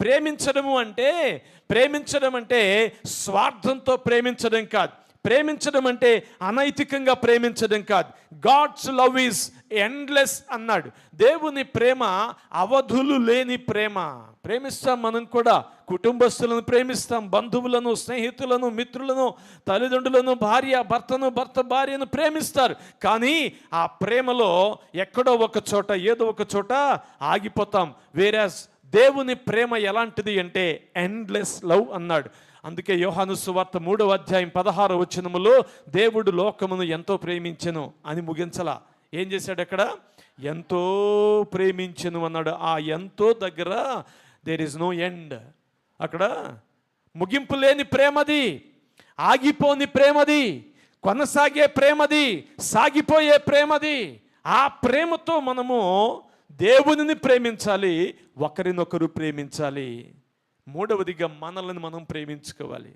ప్రేమించడము అంటే ప్రేమించడం అంటే స్వార్థంతో ప్రేమించడం కాదు. ప్రేమించడం అంటే అనైతికంగా ప్రేమించడం కాదు. గాడ్స్ లవ్ ఈజ్ ఎండ్లెస్ అన్నాడు. దేవుని ప్రేమ అవధులు లేని ప్రేమ. ప్రేమిస్తాం మనం కూడా. కుటుంబస్తులను ప్రేమిస్తాం. బంధువులను స్నేహితులను మిత్రులను తల్లిదండ్రులను భార్య భర్తను భర్త భార్యను ప్రేమిస్తారు. కానీ ఆ ప్రేమలో ఎక్కడో ఒక చోట ఏదో ఒక చోట ఆగిపోతాం. వేరే దేవుని ప్రేమ ఎలాంటిది అంటే ఎండ్లెస్ లవ్ అన్నాడు. అందుకే యోహాను సువార్త మూడవ అధ్యాయం పదహారు వచనములో దేవుడు లోకమును ఎంతో ప్రేమించెను అని ముగించలా. ఏం చేశాడు అక్కడ? ఎంతో ప్రేమించెను అన్నాడు. ఆ ఎంతో దగ్గర దేర్ ఇస్ నో ఎండ్ అక్కడ ముగింపు లేని ప్రేమది ఆగిపోని ప్రేమది కొనసాగే ప్రేమది సాగిపోయే ప్రేమది ఆ ప్రేమతో మనము దేవునిని ప్రేమించాలి ఒకరినొకరు ప్రేమించాలి. మూడవదిగా మనల్ని మనం ప్రేమించుకోవాలి.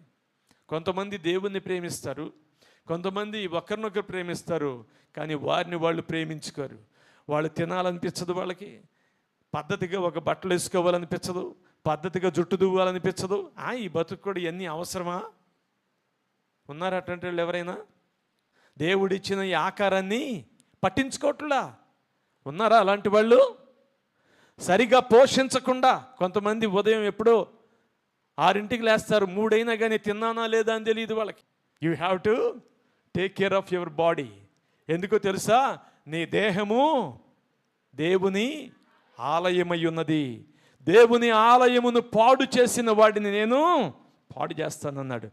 కొంతమంది దేవుణ్ణి ప్రేమిస్తారు కొంతమంది ఒకరినొకరు ప్రేమిస్తారు కానీ వారిని వాళ్ళు ప్రేమించుకోరు. వాళ్ళు తినాలనిపించదు వాళ్ళకి పద్ధతిగా ఒక బట్టలు వేసుకోవాలనిపించదు పద్ధతిగా జుట్టు దువ్వాలనిపించదు. ఆ ఈ బతుకు కూడా ఇవన్నీ అవసరమా? ఉన్నారు అటువంటి వాళ్ళు ఎవరైనా? దేవుడిచ్చిన ఈ ఆకారాన్ని పట్టించుకోవట్లా. ఉన్నారా అలాంటి వాళ్ళు? సరిగా పోషించకుండా కొంతమంది ఉదయం ఎప్పుడో ఆరింటికి లేస్తారు మూడైనా కానీ తిన్నానా లేదా అని తెలియదు వాళ్ళకి. You have to take care of your body ఎందుకో తెలుసా? నీ దేహము దేవుని ఆలయమై ఉన్నది దేవుని ఆలయమును పాడు చేసిన వాడిని నేను పాడు చేస్తానన్నాడు.